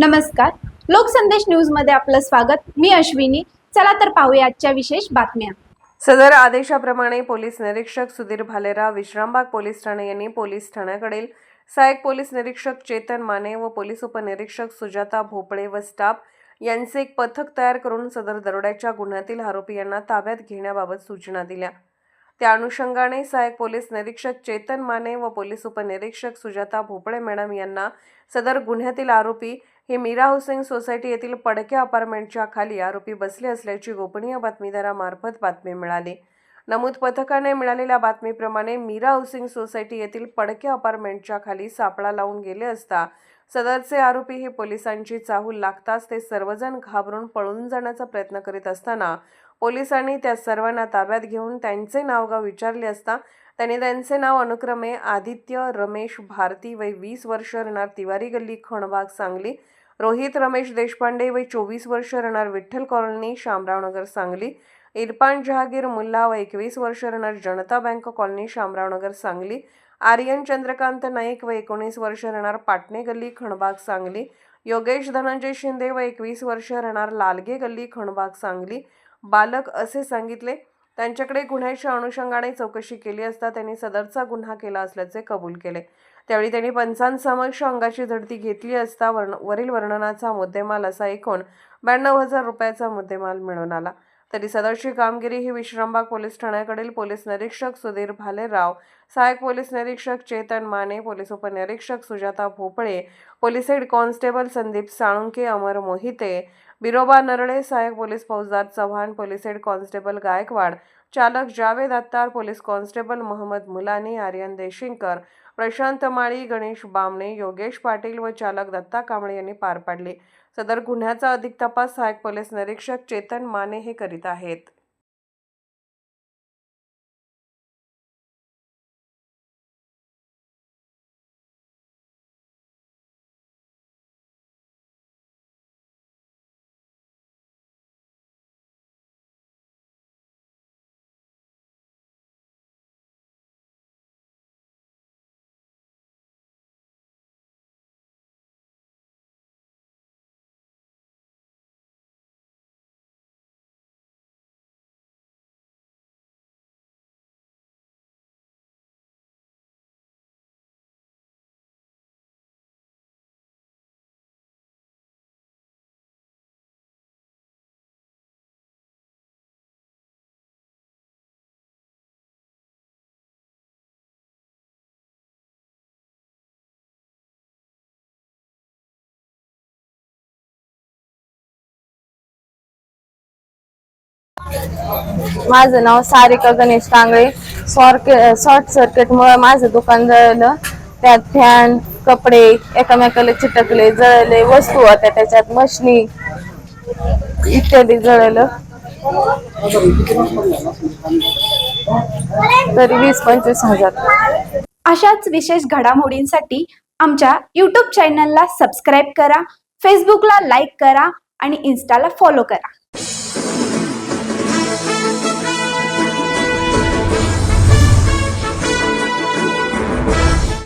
नमस्कार. लोकसंदेश न्यूजमध्ये आपलं स्वागत. मी अश्विनी. चला तर पाहूया आजच्या विशेष बातम्या. सदर आदेशाप्रमाणे पोलीस निरीक्षक सुधीर भालेराव विश्रामबाग पोलीस ठाणे यांनी पोलीस ठाण्याकडील सहाय्यक पोलीस निरीक्षक चेतन माने व पोलीस उपनिरीक्षक सुजाता भोपळे व स्टाफ यांचे एक पथक तयार करून सदर दरोड्याच्या गुन्ह्यातील आरोपी यांना ताब्यात घेण्याबाबत सूचना दिल्या. त्या अनुषंगाने सहाय्यक पोलीस निरीक्षक चेतन माने व पोलीस उपनिरीक्षक सुजाता भोपळे मॅडम यांना सदर गुन्ह्यातील आरोपी हे मीरा हुसेन सोसायटी येथील पडक्या अपार्टमेंटच्या खाली आरोपी बसले असल्याची गोपनीय बातमीदारामार्फत बातमी मिळाली. नमूद पथकाने मिळालेल्या बातमीप्रमाणे मीरा हाऊसिंग सोसायटी येथील पडक्या अपार्टमेंटच्या खाली सापळा लावून गेले असता सदरचे आरोपी हे पोलिसांची चाहूल लागताच ते सर्वजण घाबरून पळून जाण्याचा प्रयत्न करीत असताना पोलिसांनी त्या सर्वांना ताब्यात घेऊन त्यांचे नावगाव विचारले असता त्यांनी त्यांचे नाव अनुक्रमे आदित्य रमेश भारती वय वीस वर्ष राहणार तिवारी गल्ली खणबाग सांगली रोहित रमेश देशपांडे वय चोवीस वर्ष राहणार विठ्ठल कॉलनी शामरावनगर सांगली इरफान जहागीर मुल्ला व एकवीस वर्ष राहणार जनता बँक कॉलनी शामरावनगर सांगली आर्यन चंद्रकांत नाईक व एकोणीस वर्ष राहणार पाटणे गल्ली खणबाग सांगली योगेश धनंजय शिंदे व एकवीस वर्ष राहणार लालगे गल्ली खणबाग सांगली बालक असे सांगितले. त्यांच्याकडे गुन्ह्याच्या अनुषंगाने चौकशी केली असता त्यांनी सदरचा गुन्हा केला असल्याचे कबूल केले. त्यावेळी त्यांनी पंचांसमक्ष अंगाची झडती घेतली असता वर्ण वरील वर्णनाचा मुद्देमाल असा एकूण ब्याण्णव हजार रुपयाचा मुद्देमाल मिळून आला. तरी सदरची कामगिरी ही विश्रामबाग पोलीस ठाण्याकडील पोलीस निरीक्षक सुधीर भालेराव सहाय्यक पोलीस निरीक्षक चेतन माने पोलीस उपनिरीक्षक Sujata Bhople police head constable Sandeep Salunke Amar Mohite Biroba Narale सहाय्यक पोलीस फौजदार Chavan police head constable Gaikwad चालक जावेद अत्तार पोलीस कॉन्स्टेबल मोहम्मद मुलानी आर्यन देशिंकर प्रशांत माळी गणेश बामणे योगेश पाटील व चालक दत्ता कांबळे यांनी पार पाडले. सदर गुन्ह्याचा अधिक तपास सहाय्यक पोलीस निरीक्षक चेतन माने हे करीत आहेत. माझं नाव सारिका गणेश कांगळे. शॉर्ट सर्किट मुळे माझं दुकान जळलं. त्यात फॅन कपडे एकामेकाला चिटकले जळले वस्तू होत्या त्याच्यात मशनी इत्यादी जळलं. तरी वीस पंचवीस हजार. अशाच विशेष घडामोडींसाठी आमच्या यूट्यूब चॅनलला सबस्क्राईब करा फेसबुकला लाईक करा आणि इन्स्टाला फॉलो करा.